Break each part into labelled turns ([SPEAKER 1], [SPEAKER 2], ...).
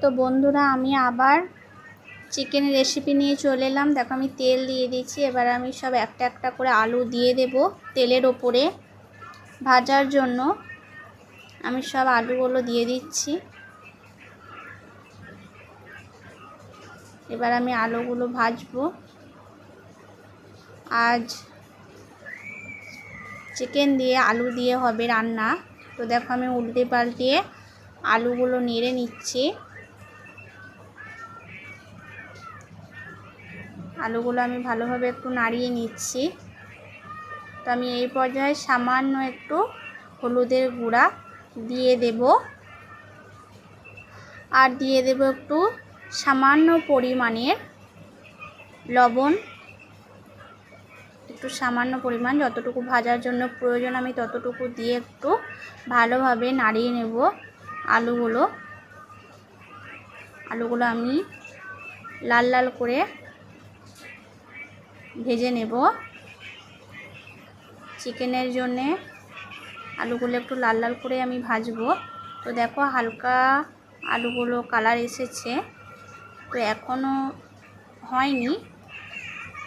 [SPEAKER 1] তো বন্ধুরা, আমি আবার চিকেনের রেসিপি নিয়ে চলে এলাম। দেখো, আমি তেল দিয়ে দিচ্ছি এবার আমি সব একটা একটা করে আলু দিয়ে দেব তেলের ওপরে ভাজার জন্য। আমি সব আলুগুলো দিয়ে দিচ্ছি। এবার আমি আলুগুলো ভাজবো। আজ চিকেন দিয়ে আলু দিয়ে হবে রান্না। তো দেখো, আমি উল্টে পাল্টিয়ে আলুগুলো নেড়ে নিচ্ছি। আলুগুলো আমি ভালোভাবে একটু নাড়িয়ে নিচ্ছি। তো আমি এই পর্যায়ে সামান্য একটু হলুদের গুঁড়া দিয়ে দেব। আর দিয়ে দেব একটু সামান্য পরিমাণের লবণ। একটু সামান্য পরিমাণ, যতটুকু ভাজার জন্য প্রয়োজন আমি ততটুকু দিয়ে একটু ভালোভাবে নাড়িয়ে নেব আলুগুলো। আলুগুলো আমি লাল লাল করে ভেজে নেব। চিকেনের জন্যে আলুগুলো একটু লাল লাল করে আমি ভাজবো। তো দেখো হালকা আলুগুলো কালার এসেছে। তো এখনও হয়নি।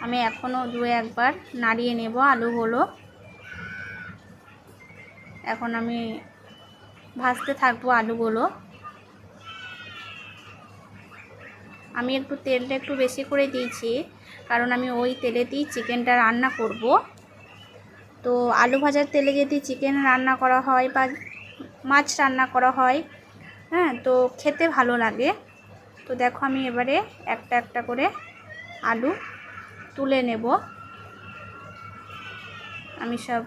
[SPEAKER 1] আমি এখনও দু একবার নাড়িয়ে নেব আলুগুলো। এখন আমি ভাজতে থাকব আলুগুলো। আমি একটু তেলটা একটু বেশি করে দিয়েছি, কারণ আমি ওই তেলেতেই চিকেনটা রান্না করব। তো আলু ভাজার তেলে যদি চিকেন রান্না করা হয় বা মাছ রান্না করা হয় হ্যাঁ তো খেতে ভালো লাগে। তো দেখো আমি এবারে একটা একটা করে আলু তুলে নেব। আমি সব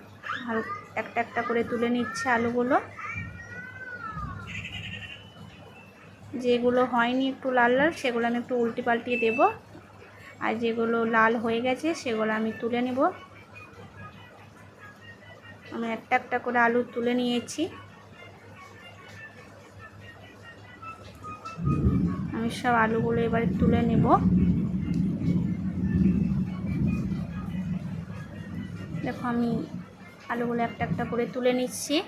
[SPEAKER 1] একটা একটা করে তুলে নিচ্ছে আলুগুলো। যেগুলো হয়নি একটু লাল লাল, সেগুলো আমি একটু উল্টে পাল্টিয়ে দেব। আর যেগুলো লাল হয়ে গেছে, সেগুলো আমি তুলে নেব। আমি একটা একটা করে আলু তুলে নিয়েছি। আমি সব আলুগুলো এবার তুলে নেব। দেখো আমি আলুগুলো একটা একটা করে তুলে নিচ্ছি।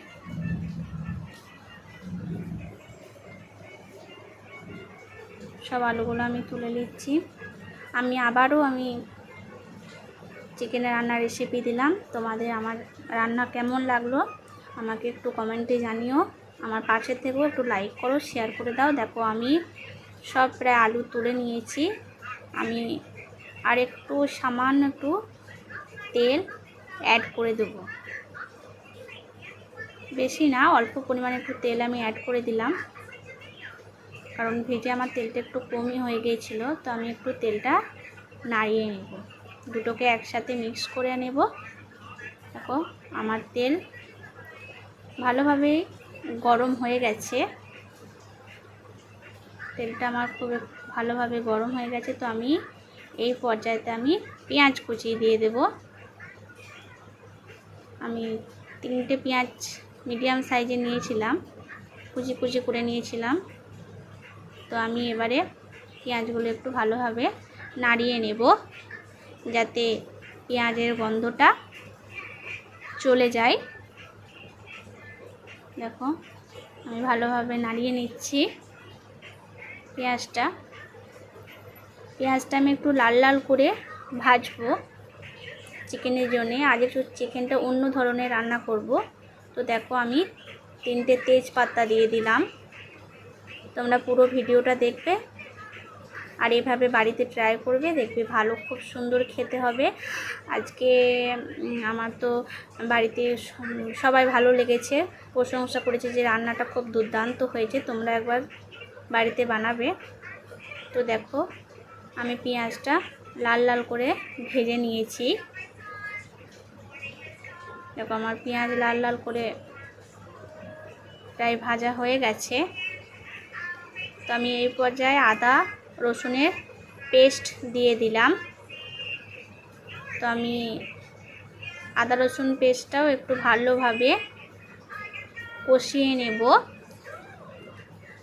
[SPEAKER 1] সব আলুগুলো আমি তুলে নিচ্ছি। আমি আবারও আমি চিকেনের রান্নার রেসিপি দিলাম। তোমাদের আমার রান্না কেমন লাগল আমাকে একটু কমেন্টে জানিও। আমার পাশে থেকেও একটু লাইক করো শেয়ার করে দাও। দেখো আমি সব প্রায় আলু তুলে নিয়েছি। আমি আর একটু সামান্য একটু তেল অ্যাড করে দেবো। বেশি না, অল্প পরিমাণে একটু তেল আমি অ্যাড করে দিলাম। কারণ ভেজে আমার তেলটা একটু কমই হয়ে গিয়েছিল, তো আমি একটু তেলটা নাড়িয়ে নেব। দুটোকে একসাথে মিক্স করে নেব। দেখো, আমার তেল ভালোভাবে গরম হয়ে গেছে। তেলটা আমার খুব ভালোভাবে গরম হয়ে গেছে, তো আমি এই পর্যায়েতে আমি পেঁয়াজ কুচিয়ে দিয়ে দেব। আমি তিনটে পেঁয়াজ মিডিয়াম সাইজে নিয়েছিলাম, কুচি কুচি করে নিয়েছিলাম। তো আমি এবারে পেঁয়াজগুলো একটু ভালোভাবে নাড়িয়ে নেব যাতে পেঁয়াজের গন্ধটা চলে যায়। দেখো, আমি ভালোভাবে নাড়িয়ে নিচ্ছি পেঁয়াজটা। পেঁয়াজটা আমি একটু লাল লাল করে ভাজবো চিকেনের জন্যে। আজ একটু চিকেনটা অন্য ধরনের রান্না করব। তো দেখো, আমি তিনটে তেজপাতা দিয়ে দিলাম। তোমরা পুরো ভিডিওটা দেখবে। আর এভাবে বাড়িতে ট্রাই করবে, দেখবে ভালো, খুব সুন্দর খেতে হবে। আজকে আমার তো বাড়িতে সবাই ভালো লেগেছে। প্রশংসা করেছে যে রান্নাটা খুব দুর্দান্ত হয়েছে। তোমরা একবার বাড়িতে বানাবে। তো দেখো, আমি পেঁয়াজটা লাল লাল করে ভেজে নিয়েছি। দেখো, আমার পেঁয়াজ লাল লাল করে প্রায় ভাজা হয়ে গেছে। তো আমি এই পর্যায়ে আদা, রসুনের পেস্ট দিয়ে দিলাম। তো আমি আদা, রসুন পেস্টটাও একটু ভালোভাবে কষিয়ে নেব।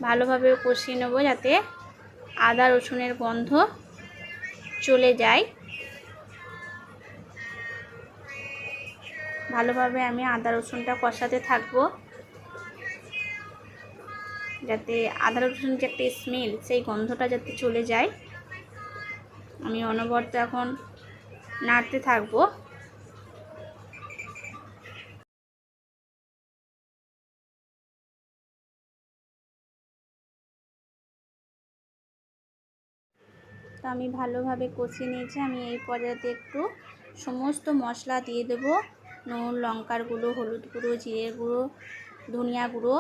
[SPEAKER 1] ভালোভাবে কষিয়ে নেব যাতে আদা, রসুনের গন্ধ চলে যায়। ভালোভাবে আমি আদা, রসুনটা কষাতে থাকব। যাতে আদা, রসুন যে একটা স্মেল সেই গন্ধটা যাতে চলে যায়। আমি অনবরত এখন নাড়তে থাকব। তো আমি ভালোভাবে কষিয়ে নিয়েছি। আমি এই পর্যায়ে একটু সমস্ত মশলা দিয়ে দেবো। নুন, লঙ্কার গুঁড়ো, হলুদ গুঁড়ো জিরে গুঁড়ো, ধনিয়া গুঁড়ো।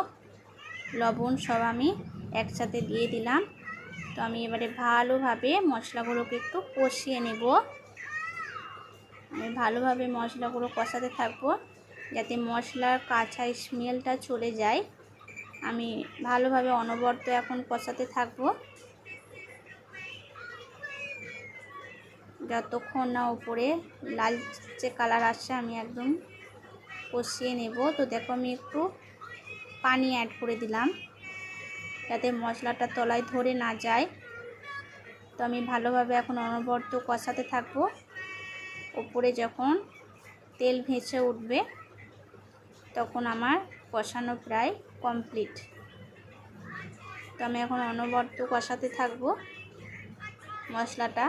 [SPEAKER 1] লবণ সব আমি একসাথে দিয়ে দিলাম। তো আমি এবারে ভালোভাবে মশলাগুলোকে একটু কষিয়ে নেব। আমি ভালোভাবে মশলাগুলো কষাতে থাকব যাতে মশলার কাঁচা স্মেলটা চলে যায়। আমি ভালোভাবে অনবরত এখন কষাতে থাকব। যতক্ষণ না উপরে লালচে কালার আসছে আমি একদম কষিয়ে নেব। তো দেখো আমি একটু পানি অ্যাড করে দিলাম। যাতে মশলাটা তলায় ধরে না যায়। তো আমি ভালোভাবে এখন অনবরত কষাতে থাকব। ওপরে যখন তেল ভেসে উঠবে, তখন আমার কষানো প্রায় কমপ্লিট তো আমি এখন অনবরত কষাতে থাকব মশলাটা।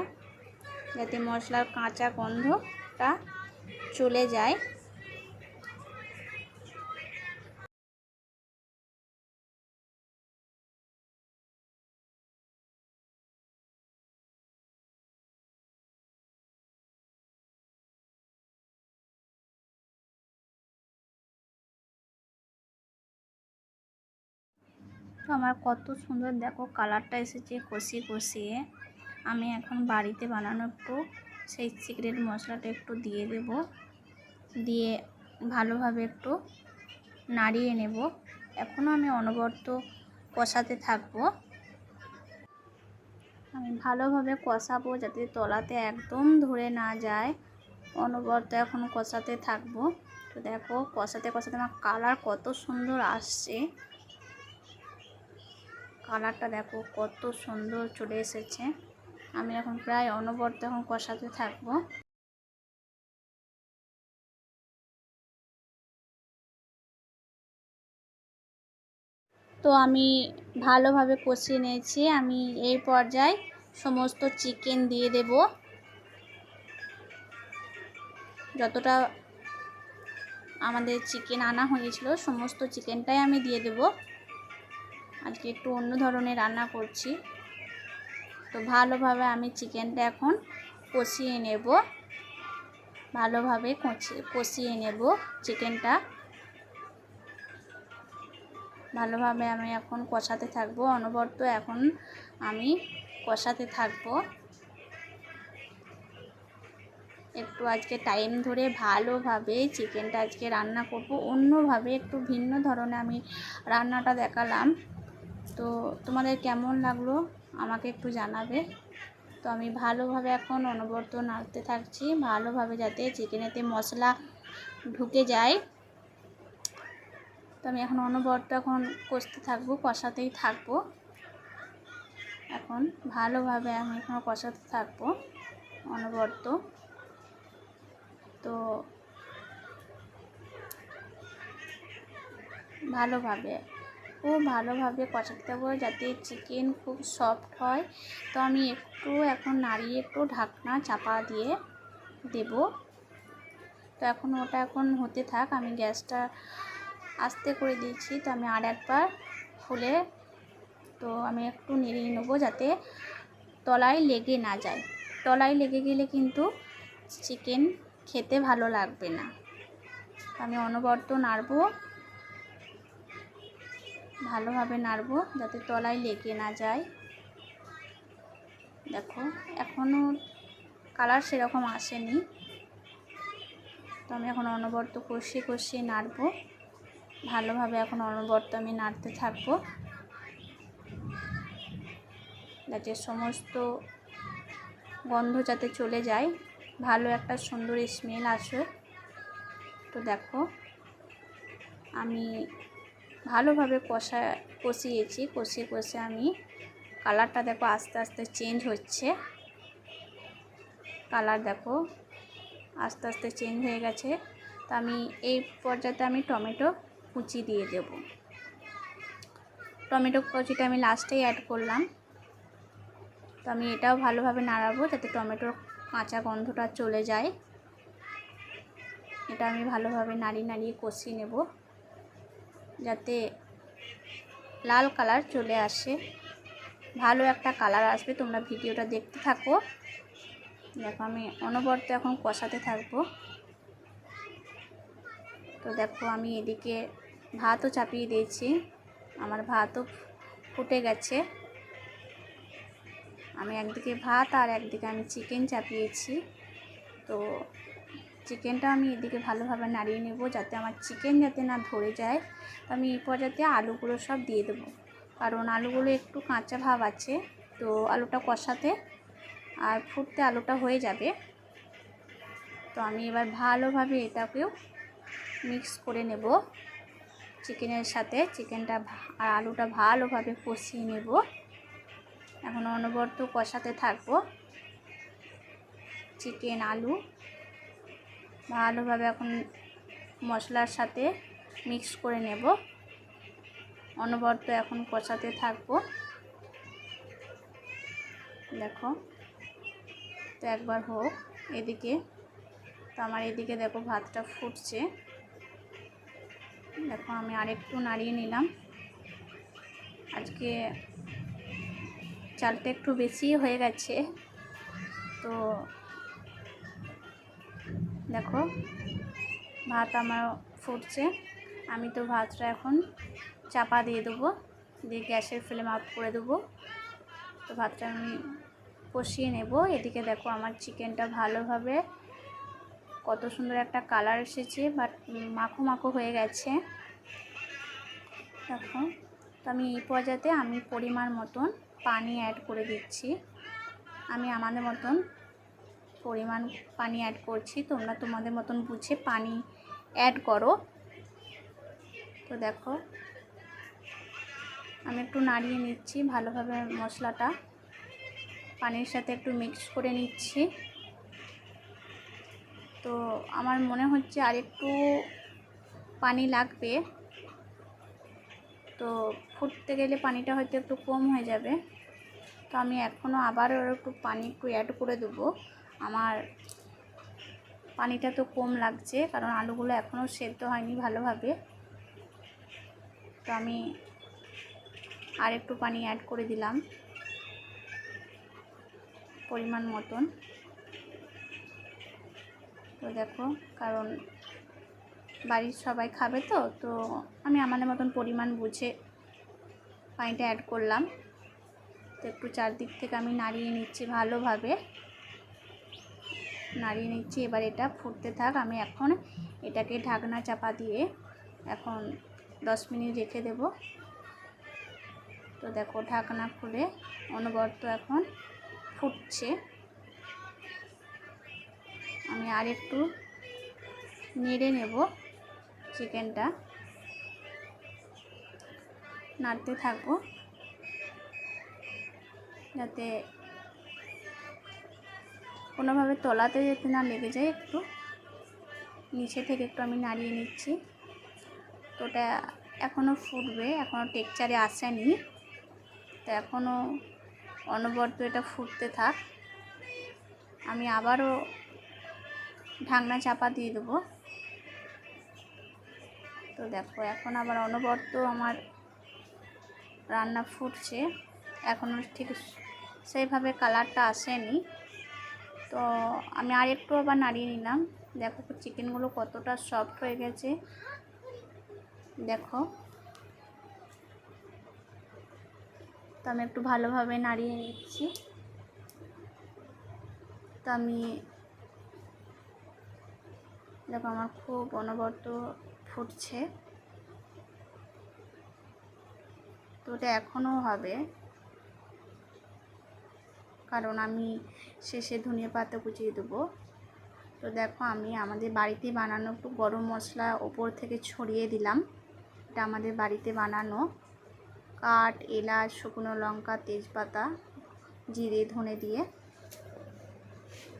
[SPEAKER 1] যাতে মশলার কাঁচা গন্ধটা চলে যায়। তো আমার কত সুন্দর দেখো কালারটা এসেছে কষিয়ে কষিয়ে। আমি এখন বাড়িতে বানানো একটু সেই সিক্রেট মশলাটা একটু দিয়ে দেব। দিয়ে ভালোভাবে একটু নাড়িয়ে নেব। এখনও আমি অনবরত কষাতে থাকব। আমি ভালোভাবে কষাবো যাতে তলাতে একদম ধরে না যায়। অনবরত এখন কষাতে থাকব। তো দেখো কষাতে কষাতে আমার কালার কত সুন্দর আসছে। কালারটা দেখো, কত সুন্দর চলে এসেছে। আমি এখন প্রায় অনবরত এখন কষাতে থাকব। তো আমি ভালোভাবে কষিয়ে নিয়েছি। আমি এই পর্যায়ে সমস্ত চিকেন দিয়ে দেব। যতটা আমাদের চিকেন আনা হয়েছিল, সমস্ত চিকেনটাই আমি দিয়ে দেব। আজকে একটু অন্য ধরনের রান্না করছি। তো ভালোভাবে আমি চিকেনটা এখন কষিয়ে নেব। ভালোভাবে কষিয়ে নেব চিকেনটা। ভালোভাবে আমি এখন কষাতে থাকব। অনবরত এখন আমি কষাতে থাকব। একটু আজকে টাইম ধরে ভালোভাবে চিকেনটা আজকে রান্না করব। অন্যভাবে একটু ভিন্ন ধরনের আমি রান্নাটা দেখালাম। তো তোমাদের কেমন লাগল আমাকে একটু জানাবে। তো আমি ভালোভাবে এখন অনবরত নাড়তে থাকছি, ভালোভাবে যাতে চিকেনেতে মশলা ঢুকে যায়। তো আমি এখন অনবরত এখন কষতে থাকব, কষাতেই থাকব। এখন ভালোভাবে আমি এখন কষাতে থাকব অনবরত। তো ভালোভাবে খুব ভালোভাবে কষাতে থাকব যাতে চিকেন খুব সফট হয়। তো আমি একটু এখন নাড়িয়ে একটু ঢাকনা চাপা দিয়ে দেব। তো এখন ওটা এখন হতে থাক, আমি গ্যাসটা আস্তে করে দিয়েছি। তো আমি আর একবার খুলে তো আমি একটু নেড়িয়ে নেব যাতে তলায় লেগে না যায়। তলায় লেগে গেলে কিন্তু চিকেন খেতে ভালো লাগবে না। আমি অনবরত নাড়বো। ভালোভাবে নাড়বো যাতে তলায় লেগে না যায়। দেখো এখনও কালার সেরকম আসেনি। তো আমি এখন অনবরত কষিয়ে কষিয়ে নাড়বো। ভালোভাবে এখন অনবরত আমি নাড়তে থাকব। যাতে সমস্ত গন্ধ যাতে চলে যায়, ভালো একটা সুন্দর স্মেল আসে তো দেখো, আমি ভালোভাবে কষা, কষিয়েছি, কষিয়ে কষে আমি কালারটা দেখো আস্তে আস্তে চেঞ্জ হচ্ছে। কালার দেখো আস্তে আস্তে চেঞ্জ হয়ে গেছে। তো আমি এই পর্যায়ে আমি টমেটো কুচি দিয়ে দেব। টমেটো কচিটা আমি লাস্টেই অ্যাড করলাম। তো আমি এটাও ভালোভাবে নাড়াবো যাতে টমেটোর কাঁচা গন্ধটা চলে যায়। এটা আমি ভালোভাবে নাড়িয়ে নাড়িয়ে কষিয়ে নেব। যাতে লাল কালার চলে আসে। ভালো একটা কালার আসবে, তোমরা ভিডিওটা দেখতে থাকো। দেখো, আমি অনবরত এখন কষাতে থাকব। তো দেখো, আমি এদিকে ভাতও চাপিয়ে দিয়েছি। আমার ভাতও ফুটে গেছে। আমি একদিকে ভাত আর একদিকে আমি চিকেন চাপিয়েছি। তো চিকেনটা আমি এদিকে ভালোভাবে নাড়িয়ে নেব যাতে আমার চিকেন যাতে না ধরে যায়। তো আমি এই পর্যাতে আলুগুলো সব দিয়ে দেবো। কারণ আলুগুলো একটু কাঁচা ভাব আছে, তো আলুটা কষাতে আর ফুটতে আলুটা হয়ে যাবে। তো আমি এবার ভালোভাবে এটাকেও মিক্স করে নেব চিকেনের সাথে। চিকেনটা আর আলুটা ভালোভাবে কষিয়ে নেব। এখন অনবরত কষাতে থাকব। চিকেন, আলু ভালোভাবে এখন মশলার সাথে মিক্স করে নেব। অনবরত এখন কষাতে থাকব। দেখো, তো একবার হোক, এদিকে, তো আমার এদিকে দেখো ভাতটা ফুটছে। দেখো, আমি আরেকটু নাড়িয়ে নিলাম। আজকে চালটা একটু বেশি হয়ে গেছে, তো দেখো, ভাত আমার ফুটছে। আমি তো ভাতটা এখন চাপা দিয়ে দেবো, দিয়ে গ্যাসের ফ্লেম আপ করে দেবো। তো ভাতটা আমি কষিয়ে নেব। এদিকে দেখো আমার চিকেনটা ভালোভাবে কত সুন্দর একটা কালার এসেছে, বাট মাখো মাখো হয়ে গেছে। দেখো, তো আমি এই পর্যাতে আমি পরিমাণ মতন পানি অ্যাড করে দিচ্ছি। আমি আমাদের মতন পরিমাণ পানি অ্যাড করছি। তোমরা তোমাদের মতন বুঝে পানি অ্যাড করো। তো দেখো, আমি একটু নাড়িয়ে নিচ্ছি ভালোভাবে মশলাটা। পানির সাথে একটু মিক্স করে নিচ্ছি। তো আমার মনে হচ্ছে আর একটু পানি লাগবে। তো ফুটতে গেলে পানিটা হয়তো একটু কম হয়ে যাবে। তো আমি এখনও আবারও একটু পানি একটু অ্যাড করে দেবো। আমার পানিটা তো কম লাগছে, কারণ আলুগুলো এখনও সেদ্ধ হয়নি ভালোভাবে। তো আমি আর একটু পানি অ্যাড করে দিলাম, পরিমাণ মতন। তো দেখো, কারণ বাড়ির সবাই খাবে তো তো আমি আমাদের মতন পরিমাণ বুঝে পানিটা অ্যাড করলাম। তো একটু চারদিক থেকে আমি নাড়িয়ে নিচ্ছি ভালোভাবে। নাড়িয়ে নিচ্ছি। এবার এটা ফুটতে থাক। আমি এখন এটাকে ঢাকনা চাপা দিয়ে এখন দশ মিনিট রেখে দেব। তো দেখো, ঢাকনা খুলে অনবরত এখন ফুটছে। আমি আর একটু নেড়ে নেব চিকেনটা। নাড়তে থাকব। যাতে কোনোভাবে তলাতে যাতে না লেগে যায়, একটু নিচে থেকে একটু আমি নাড়িয়ে নিচ্ছি। তো ওটা এখনও ফুটবে এখনও টেকচারে আসেনি। তো এখনও অনবরত এটা ফুটতে থাক। আমি আবারও ঢাকনা চাপা দিয়ে দেবো। তো দেখো, এখন আবার অনবরত আমার রান্না ফুটছে। এখনও ঠিক সেইভাবে কালারটা আসেনি। তো আমি আর একটু আবার নাড়িয়ে নিলাম। দেখো চিকেনগুলো কতটা সফট হয়ে গেছে। দেখো। তো আমি একটু ভালোভাবে নাড়িয়ে নিচ্ছি। তো আমি দেখো আমার খুব অনবরত ফুটছে। তো ওটা এখনও হবে। কারণ আমি শেষে ধনিয়া পাতা কুচিয়ে দেবো। তো দেখো আমি আমাদের বাড়িতে বানানো একটু গরম মশলা ওপর থেকে ছড়িয়ে দিলাম। এটা আমাদের বাড়িতে বানানো। কাঠ, এলাচ, শুকনো লঙ্কা, তেজপাতা, জিরে, ধনে দিয়ে।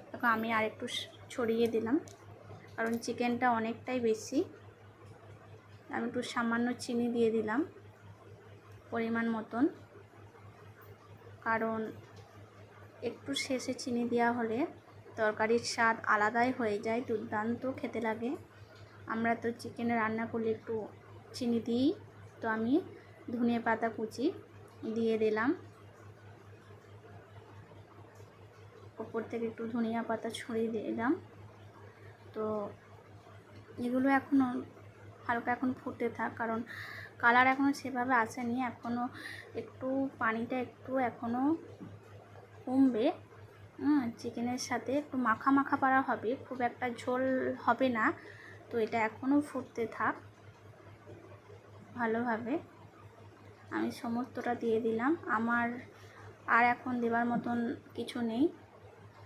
[SPEAKER 1] দেখো আমি আর একটু ছড়িয়ে দিলাম, কারণ চিকেনটা অনেকটাই বেশি। আমি একটু সামান্য চিনি দিয়ে দিলাম, পরিমাণ মতন। কারণ একটু শেষে চিনি দেওয়া হলে তরকারির স্বাদ আলাদাই হয়ে যায়, দুর্দান্ত খেতে লাগে। আমরা তো চিকেনে রান্না করলে একটু চিনি দিই, তো আমি ধনে পাতা কুচি দিয়ে দিলাম। ওপর থেকে একটু ধনিয়া পাতা ছড়িয়ে দিলাম। তো এগুলো এখনও হালকা এখন ফুটে থাক, কারণ কালার এখনও সেভাবে আসেনি এখনও একটু পানিটা একটু এখনও কমবে চিকেনের সাথে একটু মাখা মাখা পারা হবে, খুব একটা ঝোল হবে না। তো এটা এখনও ফুটতে থাক ভালোভাবে। আমি সমস্তটা দিয়ে দিলাম। আমার আর এখন দেওয়ার মতন কিছু নেই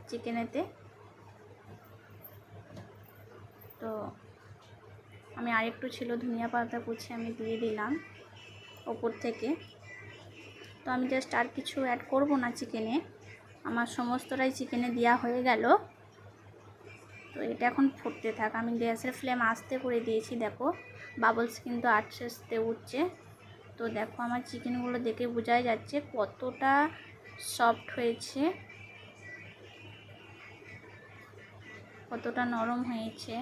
[SPEAKER 1] চিকেনেতে। তো আমি আরেকটু ছিল ধনিয়া পাতা কুচি আমি দিয়ে দিলাম ওপর থেকে। তো আমি জাস্ট আর কিছু অ্যাড করব না চিকেনে। আমার সমস্তটাই চিকেনে দেওয়া হয়ে গেল। তো এটা এখন ফুটতে থাক। আমি গ্যাসের ফ্লেম আস্তে করে দিয়েছি, দেখো। বাবলস কিন্তু আস্তে আস্তে উঠছে। তো দেখো, আমার চিকেনগুলো দেখে বোঝাই যাচ্ছে কতটা সফট হয়েছে। কতটা নরম হয়েছে।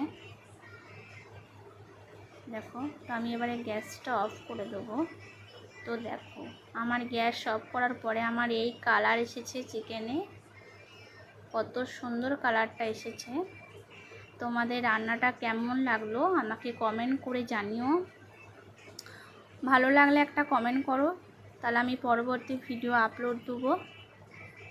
[SPEAKER 1] দেখো, তো আমি এবারে গ্যাসটা অফ করে দেবো। তো দেখো, আমার গ্যাস অফ করার পরে আমার এই কালার এসেছে চিকেনে কত সুন্দর কালারটা এসেছে। তোমাদের রান্নাটা কেমন লাগল আমাকে কমেন্ট করে জানিও। ভালো লাগলে একটা কমেন্ট করো। তাহলে আমি পরবর্তী ভিডিও আপলোড দেবো।